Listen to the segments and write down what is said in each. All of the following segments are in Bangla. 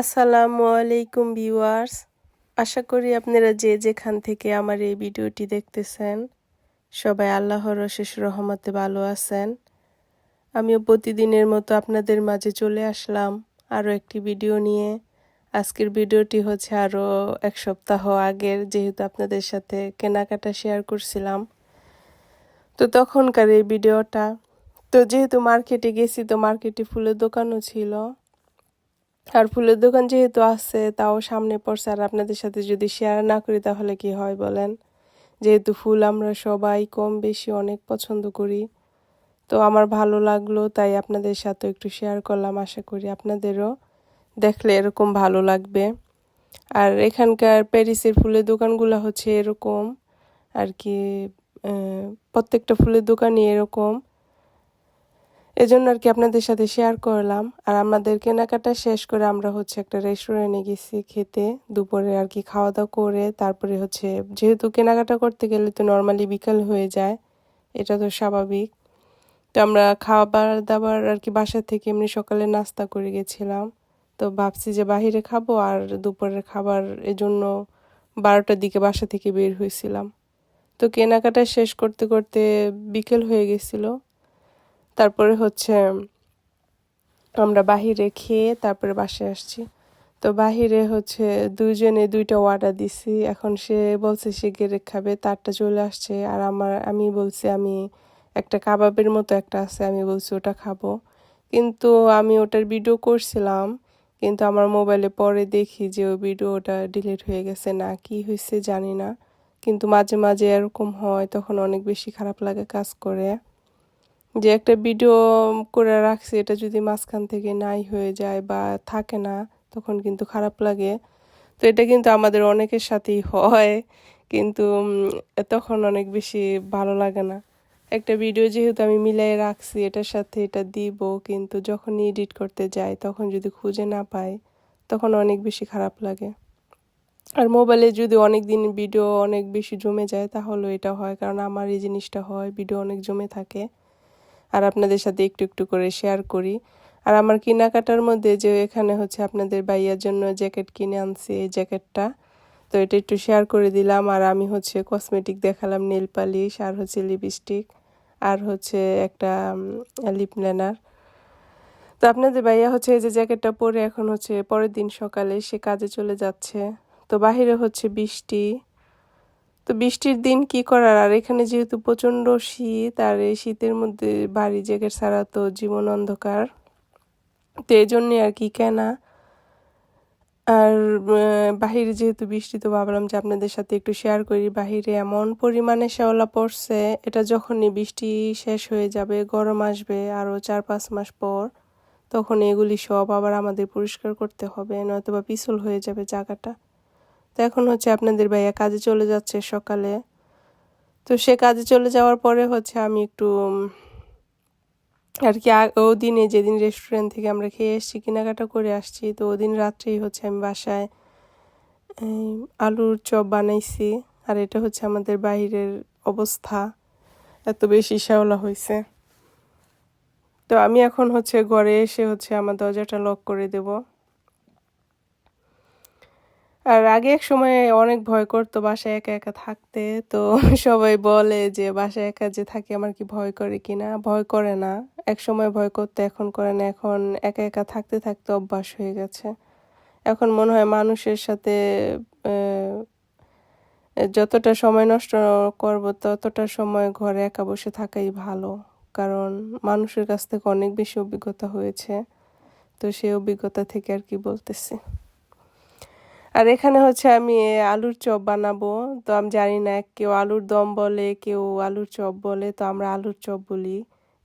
আসসালামু আলাইকুম ভিউয়ার্স। আশা করি আপনারা যে যেখান থেকে আমার এই ভিডিওটি দেখতেছেন, সবাই আল্লাহর অশেষ রহমতে ভালো আছেন। আমিও প্রতিদিনের মতো আপনাদের মাঝে চলে আসলাম আরও একটি ভিডিও নিয়ে। আজকের ভিডিওটি হচ্ছে আরও এক সপ্তাহ আগের, যেহেতু আপনাদের সাথে কেনাকাটা শেয়ার করছিলাম। তো তখনকার এই ভিডিওটা, তো যেহেতু মার্কেটে গেছি, তো মার্কেটে ফুলের দোকানও ছিল। আর ফুলের দোকান যেহেতু আছে, তাও সামনে পড়ছে। আর আপনাদের সাথে যদি শেয়ার না করি, তাহলে কি হয় বলেন? যেহেতু ফুল আমরা সবাই কম বেশি অনেক পছন্দ করি। তো আমার ভালো লাগল, তাই আপনাদের সাথে একটু শেয়ার করলাম, আশা করি আপনাদেরও দেখলে এরকম ভালো লাগবে। আর এখানকার প্যারিসের ফুলের দোকানগুলো হচ্ছে এরকম। আর কি প্রত্যেকটা ফুলের দোকানই এরকম। এজন্য আর কি আপনাদের সাথে শেয়ার করলাম। আর আমাদের কেনাকাটা শেষ করে আমরা হচ্ছে একটা রেস্টুরেন্টে গেছি খেতে। দুপুরে আর কি খাওয়া দাওয়া করে তারপরে হচ্ছে যেহেতু কেনাকাটা করতে গেলে তো নর্মালি বিকাল হয়ে যায়, এটা তো স্বাভাবিক। তো আমরা খাবার দাবার আর কি বাসা থেকে এমনি সকালে নাস্তা করে গেছিলাম। তো ভাবছি যে বাহিরে খাব আর দুপুরের খাবার এজন্য বারোটার দিকে বাসা থেকে বের হয়েছিলাম। তো কেনাকাটা শেষ করতে করতে বিকেল হয়ে গেছিল। তারপরে হচ্ছে, আমরা বাহিরে খেয়ে তারপরে বাসায় আসছি। তো বাহিরে হচ্ছে দুইজনে দুইটা অর্ডার দিছি। এখন সে বলছে সে গেরে খাবে, তারটা চলে আসছে। আর আমার, আমি বলছি, আমি একটা কাবাবের মতো একটা আছে, আমি বলছি ওটা খাব। কিন্তু আমি ওটার ভিডিও করছিলাম, কিন্তু আমার মোবাইলে পরে দেখি যে ওই ভিডিওটা ডিলিট হয়ে গেছে না, কি হয়েছে জানি না। কিন্তু মাঝে মাঝে এরকম হয়, তখন অনেক বেশি খারাপ লাগে কাজ করে। যে একটা ভিডিও করে রাখছি, এটা যদি মাঝখান থেকে নাই হয়ে যায় বা থাকে না, তখন কিন্তু খারাপ লাগে। তো এটা কিন্তু আমাদের অনেকের সাথেই হয়, কিন্তু তখন অনেক বেশি ভালো লাগে না। একটা ভিডিও যেহেতু আমি মিলাই রাখছি, এটার সাথে এটা দিব, কিন্তু যখন এডিট করতে যাই, তখন যদি খুঁজে না পাই, তখন অনেক বেশি খারাপ লাগে। আর মোবাইলে যদি অনেক দিন ভিডিও অনেক বেশি জমে যায় তাহলে এটা হয়, কারণ আমার এই জিনিসটা হয় ভিডিও অনেক জমে থাকে। আর আপনাদের সাথে একটু একটু করে শেয়ার করি। আর আমার কেনাকাটার মধ্যে যে এখানে হচ্ছে আপনাদের বাইয়ার জন্য জ্যাকেট কিনে আনছি, এই জ্যাকেটটা তো এটা একটু শেয়ার করে দিলাম। আর আমি হচ্ছে কসমেটিক দেখালাম নেল পালিশ আর হচ্ছে লিপস্টিক আর হচ্ছে একটা লিপ লেনার তো আপনাদের ভাইয়া হচ্ছে এই যে জ্যাকেটটা পরে এখন হচ্ছে পরের দিন সকালে সে কাজে চলে যাচ্ছে। তো বাহিরে হচ্ছে বৃষ্টি তো বৃষ্টির দিন কি করার? আর এখানে যেহেতু প্রচণ্ড শীত, আর এই শীতের মধ্যে বাড়ি জ্যাকেট ছাড়া তো জীবন অন্ধকার, তো এই জন্যে আর কি কেনা। আর বাহিরে যেহেতু বৃষ্টি, তো ভাবলাম যে আপনাদের সাথে একটু শেয়ার করি। বাহিরে এমন পরিমাণে শ্যাওলা পড়ছে, এটা যখনই বৃষ্টি শেষ হয়ে যাবে, গরম আসবে আরও চার পাঁচ মাস পর, তখন এগুলি সব আবার আমাদের পরিষ্কার করতে হবে নয়তো বা পিছল হয়ে যাবে জায়গাটা। তো এখন হচ্ছে আপনাদের ভাইয়া কাজে চলে যাচ্ছে সকালে। তো সে কাজে চলে যাওয়ার পরে হচ্ছে আমি একটু আর কি ও দিনে যেদিন রেস্টুরেন্ট থেকে আমরা খেয়ে এসেছি, কেনাকাটা করে আসছি, তো ওদিন রাত্রেই হচ্ছে আমি বাসায় আলুর চপ বানাইছি। আর এটা হচ্ছে আমাদের বাইরের অবস্থা, এত বেশি শ্যাওলা হয়েছে তো আমি এখন হচ্ছে ঘরে এসে হচ্ছে আমার দরজাটা লক করে দেবো। আর আগে এক সময় অনেক ভয় করতো বাসায় একা একা থাকতে, তো সবাই বলে যে বাসায় একা যে থাকি আমার কি ভয় করে কিনা ভয় করে না। এক সময় ভয় করতে, এখন করে না। এখন একা একা থাকতে থাকতে অভ্যাস হয়ে গেছে। এখন মনে হয় মানুষের সাথে যতটা সময় নষ্ট করব, ততটা সময় ঘরে একা বসে থাকাই ভালো। কারণ মানুষের কাছ থেকে অনেক বেশি অভিজ্ঞতা হয়েছে। তো সেই অভিজ্ঞতা থেকে আর কি বলতেছি। আর এখানে হচ্ছে আমি আলুর চপ বানাবো। তো আমি জানি না, কেউ আলুর দম বলে, কেউ আলুর চপ বলে, তো আমরা আলুর চপ বলি।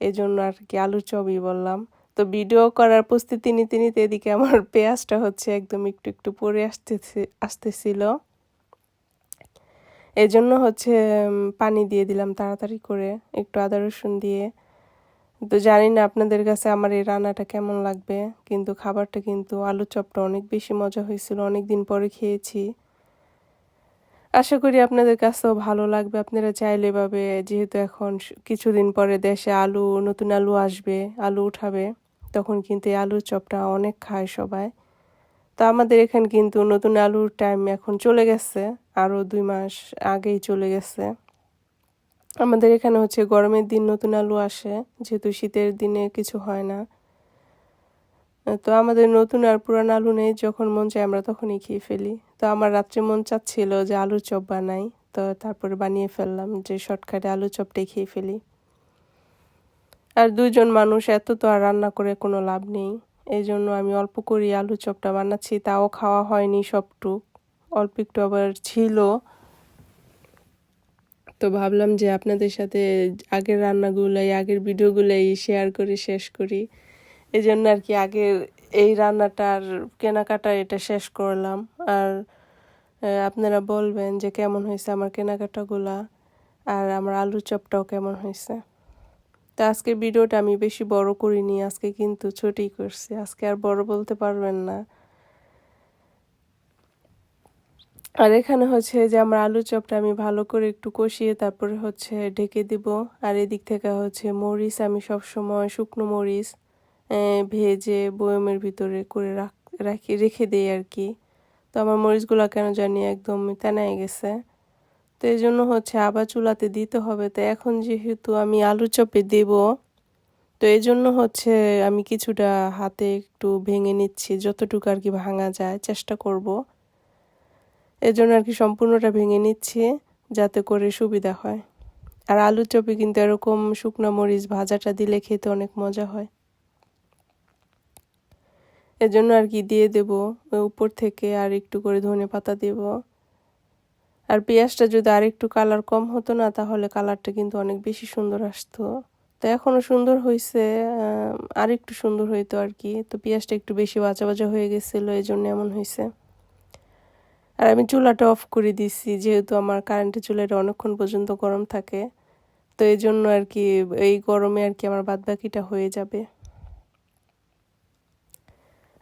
এই জন্য আর কি আলুর চপই বললাম। তো ভিডিও করার প্রস্তুতি নিতে নিতে এদিকে আমার পেঁয়াজটা হচ্ছে একদম একটু একটু পরে আসতেছে, আসতেছিল। এই জন্য হচ্ছে পানি দিয়ে দিলাম তাড়াতাড়ি করে, একটু আদা রসুন দিয়ে। তো জানি না আপনাদের কাছে আমার এই রান্নাটা কেমন লাগবে, কিন্তু খাবারটা কিন্তু আলু চপটা অনেক বেশি মজা হয়েছিল অনেক দিন পরে খেয়েছি। আশা করি আপনাদের কাছেও ভালো লাগবে, আপনারা চাইলে এভাবে যেহেতু এখন কিছুদিন পরে দেশে আলু, নতুন আলু আসবে, আলু উঠাবে, তখন কিন্তু এই আলুর চপটা অনেক খায় সবাই। তো আমাদের এখানে কিন্তু নতুন আলুর টাইম এখন চলে গেছে, আরও দুই মাস আগেই চলে গেছে। আমাদের এখানে হচ্ছে গরমের দিন নতুন আলু আসে, যেহেতু শীতের দিনে কিছু হয় না। তো আমাদের নতুন আর পুরান আলু নেই, যখন মন চায় আমরা তখনই খেয়ে ফেলি। তো আমার রাত্রে মন চাচ্ছিল যে আলুর চপ বানাই, তো তারপরে বানিয়ে ফেললাম যে শর্টকাটে আলু চপটাই খেয়ে ফেলি। আর দুজন মানুষ, এত তো আর রান্না করে কোনো লাভ নেই। এই জন্য আমি অল্প করি আলু চপটা বানাচ্ছি, তাও খাওয়া হয়নি সবটুক। অল্প একটু আবার ছিল তো ভাবলাম যে আপনাদের সাথে আগের রান্নাগুলাই, আগের ভিডিওগুলাই শেয়ার করে শেষ করি। এই জন্য আর কি আগের এই রান্নাটার কেনাকাটা এটা শেষ করলাম। আর আপনারা বলবেন যে কেমন হয়েছে আমার কেনাকাটাগুলা, আর আমার আলু চপটাও কেমন হয়েছে। তো আজকের ভিডিওটা আমি বেশি বড় করিনি, আজকে কিন্তু ছোটই করছি। আজকে আর বড় বলতে পারবেন না। আর এখানে হচ্ছে যে আমার আলু চপটা আমি ভালো করে একটু কষিয়ে তারপরে হচ্ছে ঢেকে দিব। আর এদিক থেকে হচ্ছে মরিচ আমি সব সময় শুকনো মরিচ ভেজে বয়মের ভিতরে করে রাখি, রেখে দিই আর কি। তো আমার মরিচগুলো কেন জানি একদম তেনাই গেছে। তো এই জন্য হচ্ছে আবার চুলাতে দিতে হবে। তো এখন যেহেতু আমি আলু চপে দেব, তো এই জন্য হচ্ছে আমি কিছুটা হাতে একটু ভেঙে নিচ্ছি। যতটুকু আর কি ভাঙা যায়, চেষ্টা করব। এর জন্য আর কি সম্পূর্ণটা ভেঙে নিচ্ছি, যাতে করে সুবিধা হয়। আর আলু চপে কিন্তু এরকম শুকনো মরিচ ভাজাটা দিলে খেতে অনেক মজা হয়। এজন্য আর কি দিয়ে দেব উপর থেকে আর একটু করে ধনে পাতা দেব। আর পেঁয়াজটা যদি আর একটু কালার কম হতো না, তাহলে কালারটা কিন্তু অনেক বেশি সুন্দর আসতো। তো এখনও সুন্দর হয়েছে আর একটু সুন্দর হইতো আর কি। তো পেঁয়াজটা একটু বেশি বাজা বাজা হয়ে গেছিল এই জন্য এমন হয়েছে আর আমি চুলাটা অফ করে দিছি, যেহেতু আমার কারেন্টের চুলাটা অনেকক্ষণ পর্যন্ত গরম থাকে। তো এই জন্য আর কি এই গরমে আর কি আমার বাদবাকিটা হয়ে যাবে।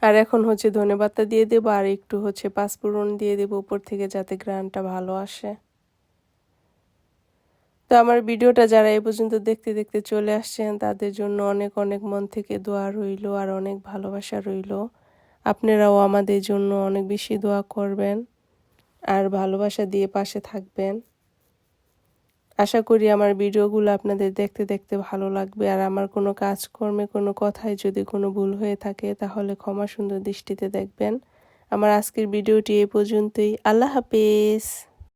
আর এখন হচ্ছে ধনে পাতা দিয়ে দেবো, আর একটু হচ্ছে পাঁচফোড়ন দিয়ে দেবো উপর থেকে যাতে গ্রানটা ভালো আসে। তো আমার ভিডিওটা যারা এ পর্যন্ত দেখতে দেখতে চলে আসছেন, তাদের জন্য অনেক অনেক মন থেকে দোয়া রইল আর অনেক ভালোবাসা রইল। আপনারাও আমাদের জন্য অনেক বেশি দোয়া করবেন। আর ভালোবাসা দিয়ে পাশে থাকবেন। আশা করি আমার ভিডিওগুলো আপনাদের দেখতে দেখতে ভালো লাগবে। আর আমার কোনো কাজকর্মে কোনো কথায় যদি কোনো ভুল হয়ে থাকে, তাহলে ক্ষমা সুন্দর দৃষ্টিতে দেখবেন। আমার আজকের ভিডিওটি এ পর্যন্তই। আল্লাহ হাফেজ।